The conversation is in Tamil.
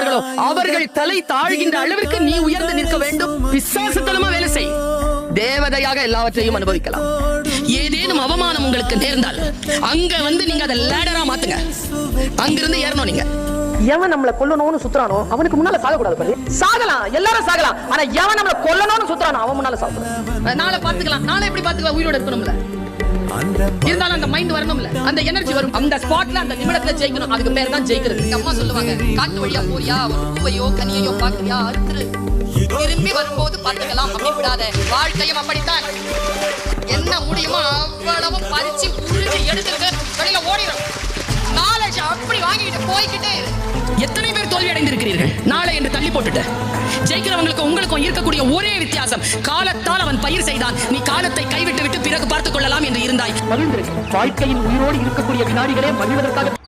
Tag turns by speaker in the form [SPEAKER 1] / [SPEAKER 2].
[SPEAKER 1] இருக்கிறார்களோ அவர்கள் தலை தாழ்கின்ற அளவிற்கு நீ உயர்ந்து நிற்க வேண்டும். பிசாசுத்தனமா வேலை செய். தேவதையாக எல்லாவற்றையும் அனுபவிக்கலாம். ஏதேனும் அவமானம் உங்களுக்கு நேர்ந்தால் அங்க வந்து நீங்க அதை லேடரா மாத்துங்க. அங்கிருந்து ஏறணும் நீங்க.
[SPEAKER 2] எவன் நம்மள கொல்லணும்னு சுத்துறானோ அவனுக்கு முன்னால சாகக்கூடாது பாரு. சாகலாம் எல்லாரும் சாகலாம். ஆனா எவன் நம்மள கொல்லணும்னு சுத்துறானோ அவன் முன்னால சாகக்கூடாது.
[SPEAKER 1] நாளை பாத்துக்கலாம் நாளை எப்படி பாத்துக்கலாம் உயிரோட இருக்கணும்ல. இருந்தாலும் அந்த மைண்ட் வரணும்ல. அந்த எனர்ஜி வரும். அந்த ஸ்பாட்ல அந்த நிமிடத்துல ஜெயிக்கணும். அதுக்கு பேர் தான் ஜெயிக்கிறது. எங்க அம்மா சொல்லுவாங்க காட்டு வழியா போறியா? ஒரு பூவையோ கனியையோ பாக்குறியா அறுத்துரு. திரும்பி வரும்போது பார்த்துக்கலாம். அப்படி விடாத. வாழ்க்கையும் அப்படித்தான். என்ன முடியுமோ அவ்வளவு பறிச்சு உருவி எடுத்துட்டு வெளியில ஓடிடும் நாலேஜ் அப்படி வாங்கிட்டு போய்கிட்டே எத்தனை பேர் தோல்வி அடைந்திருக்கிறீர்கள் நாளை என்று தள்ளி போட்டுட்டு. ஜெயிக்கிறவங்களுக்கு உங்களுக்கும் இருக்கக்கூடிய ஒரே வித்தியாசம். காலத்தால் அவன் பயிர் செய்தான். நீ காலத்தை கைவிட்டு விட்டு பிறகு பார்த்து கொள்ளலாம்
[SPEAKER 2] மகிழ்ந்திருக்கு வாழ்க்கையின் உயிரோடு இருக்கக்கூடிய வினாடிகளே மகிழ்வதற்காக